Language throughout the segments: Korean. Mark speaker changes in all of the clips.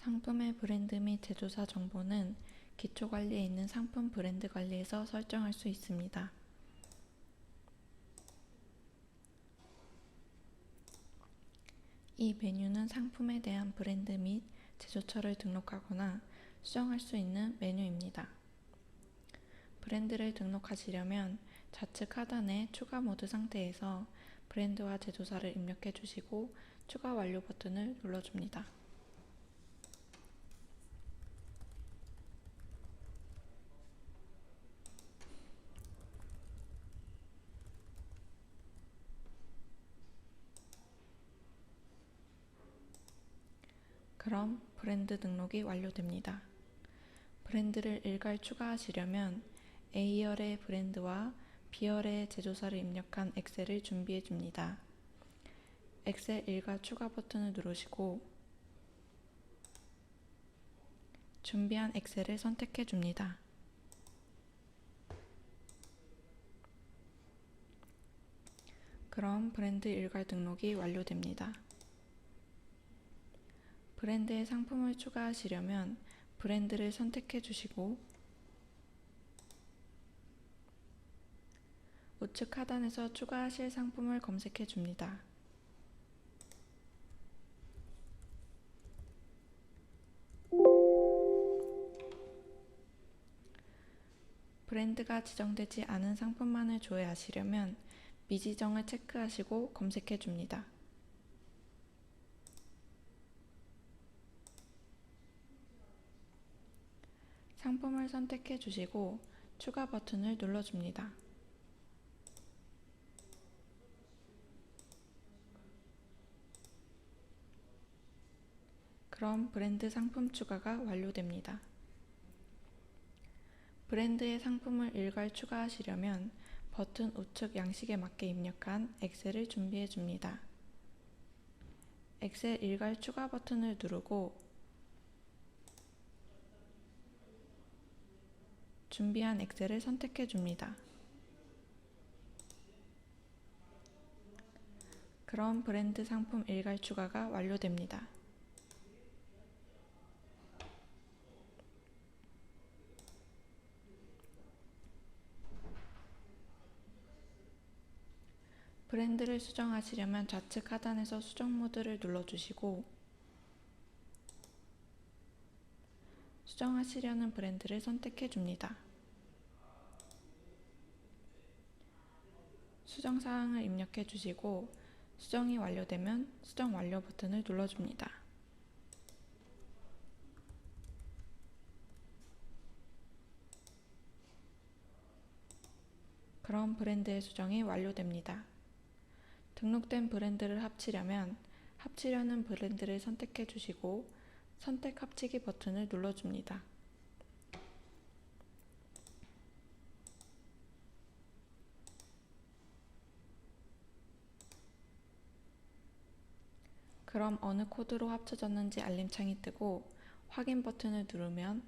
Speaker 1: 상품의 브랜드 및 제조사 정보는 기초 관리에 있는 상품 브랜드 관리에서 설정할 수 있습니다. 이 메뉴는 상품에 대한 브랜드 및 제조처를 등록하거나 수정할 수 있는 메뉴입니다. 브랜드를 등록하시려면 좌측 하단의 추가 모드 상태에서 브랜드와 제조사를 입력해 주시고 추가 완료 버튼을 눌러줍니다. 그럼 브랜드 등록이 완료됩니다. 브랜드를 일괄 추가하시려면 A열의 브랜드와 B열의 제조사를 입력한 엑셀을 준비해 줍니다. 엑셀 일괄 추가 버튼을 누르시고 준비한 엑셀을 선택해 줍니다. 그럼 브랜드 일괄 등록이 완료됩니다. 브랜드에 상품을 추가하시려면 브랜드를 선택해 주시고 우측 하단에서 추가하실 상품을 검색해 줍니다. 브랜드가 지정되지 않은 상품만을 조회하시려면 미지정을 체크하시고 검색해 줍니다. 상품을 선택해 주시고 추가 버튼을 눌러줍니다. 그럼 브랜드 상품 추가가 완료됩니다. 브랜드의 상품을 일괄 추가하시려면 버튼 우측 양식에 맞게 입력한 엑셀을 준비해 줍니다. 엑셀 일괄 추가 버튼을 누르고 준비한 엑셀을 선택해 줍니다. 그럼 브랜드 상품 일괄 추가가 완료됩니다. 브랜드를 수정하시려면 좌측 하단에서 수정 모드를 눌러주시고 수정하시려는 브랜드를 선택해 줍니다. 수정 사항을 입력해 주시고 수정이 완료되면 수정 완료 버튼을 눌러줍니다. 그럼 브랜드의 수정이 완료됩니다. 등록된 브랜드를 합치려면 합치려는 브랜드를 선택해 주시고 선택 합치기 버튼을 눌러줍니다. 그럼 어느 코드로 합쳐졌는지 알림창이 뜨고 확인 버튼을 누르면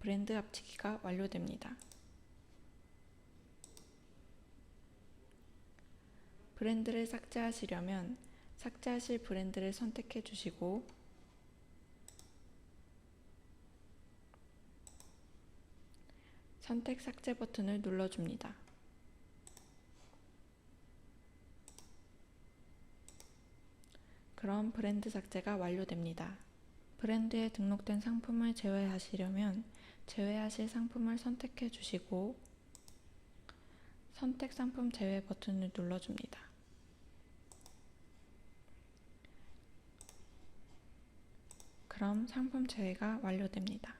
Speaker 1: 브랜드 합치기가 완료됩니다. 브랜드를 삭제하시려면 삭제하실 브랜드를 선택해 주시고 선택 삭제 버튼을 눌러줍니다. 그럼 브랜드 삭제가 완료됩니다. 브랜드에 등록된 상품을 제외하시려면 제외하실 상품을 선택해 주시고 선택 상품 제외 버튼을 눌러줍니다. 그럼 상품 제외가 완료됩니다.